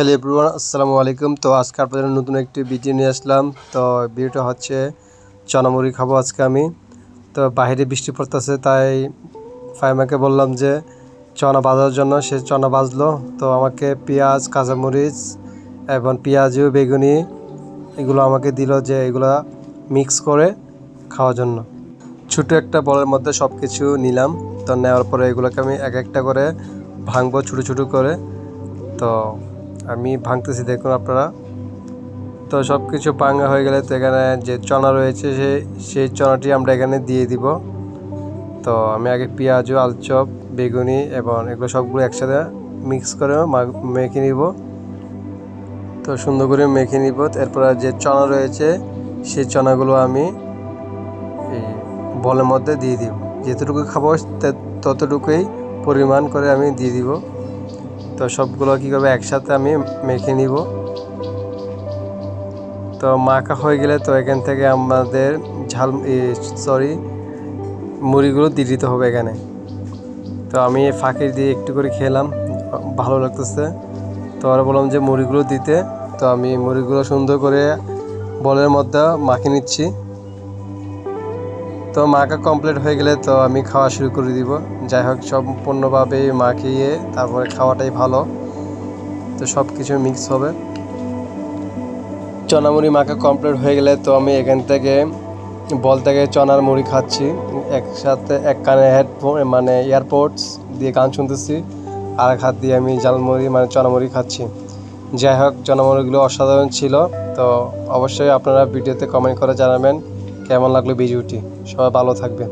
Hello everyone, আসসালামু আলাইকুম। তো আজকে আপনাদের নতুন একটি ভিডিও নিয়ে আসলাম। তো ভিডিওটা হচ্ছে চনামুড়ি খাব আজকে আমি। তো বাইরে বৃষ্টি পড়তেছে, তাই ফাইমাকে বললাম যে চনা বাজার জন্য সে চনা বাজলো। তো আমাকে পেঁয়াজ, কাঁচামরিচ এবং পেঁয়াজু বেগুনি এগুলো আমাকে দিল যে এগুলো মিক্স করে খাওয়ার জন্য। ছোটো একটা বলের মধ্যে সব কিছু নিলাম। তো নেওয়ার পরে এগুলোকে আমি এক একটা করে ভাঙবো ছোটো ছোটো করে। তো আমি ভাঙতেছি, দেখুন আপনারা। তো সব কিছু ভাঙা হয়ে গেলে তো এখানে যে চনা রয়েছে, সে, সেই চনাটি আমরা এখানে দিয়ে দিব। তো আমি আগে পেঁয়াজু, আলচপ, বেগুনি এবং এগুলো সবগুলো একসাথে মিক্স করে মেখে নিব। তো সুন্দর করে মেখে নিব। এরপর যে চনা রয়েছে, সেই চনাগুলো আমি এই বলের মধ্যে দিয়ে দিব। যেতটুকু খাব ততটুকুই পরিমাণ করে আমি দিয়ে দিব। তো সবগুলো কী করবে? একসাথে আমি মেখে নিব। তো মাখা হয়ে গেলে তো এখান থেকে আমাদের ঝাল সরি মুড়িগুলো দিয়ে দিতে হবে এখানে। তো আমি ফাঁকি দিয়ে একটু করে খেলাম, ভালো লাগতেছে। তো ওরা বললাম যে মুড়িগুলো দিতে, তো আমি মুড়িগুলো সুন্দর করে বলের মধ্যে মাখিয়ে নিচ্ছি। তো মাখা কমপ্লিট হয়ে গেলে তো আমি খাওয়া শুরু করে দিব। যাই হোক, সম্পূর্ণভাবে মাখিয়ে তারপরে খাওয়াটাই ভালো। তো সব কিছু মিক্স হবে। চনামুড়ি মাখা কমপ্লিট হয়ে গেলে তো আমি এখান থেকে বল থেকে চনার মুড়ি খাচ্ছি। একসাথে এক কানে হেডফোন মানে এয়ারপোর্টস দিয়ে গান শুনতেছি। আর এক হাত দিয়ে আমি জালমুড়ি মানে চনামুড়ি খাচ্ছি। যাই হোক, চনামুড়িগুলো অসাধারণ ছিল। তো অবশ্যই আপনারা ভিডিওতে কমেন্ট করে জানাবেন। কেমন লাগল ভিডিওটি? সবাই ভালো থাকবে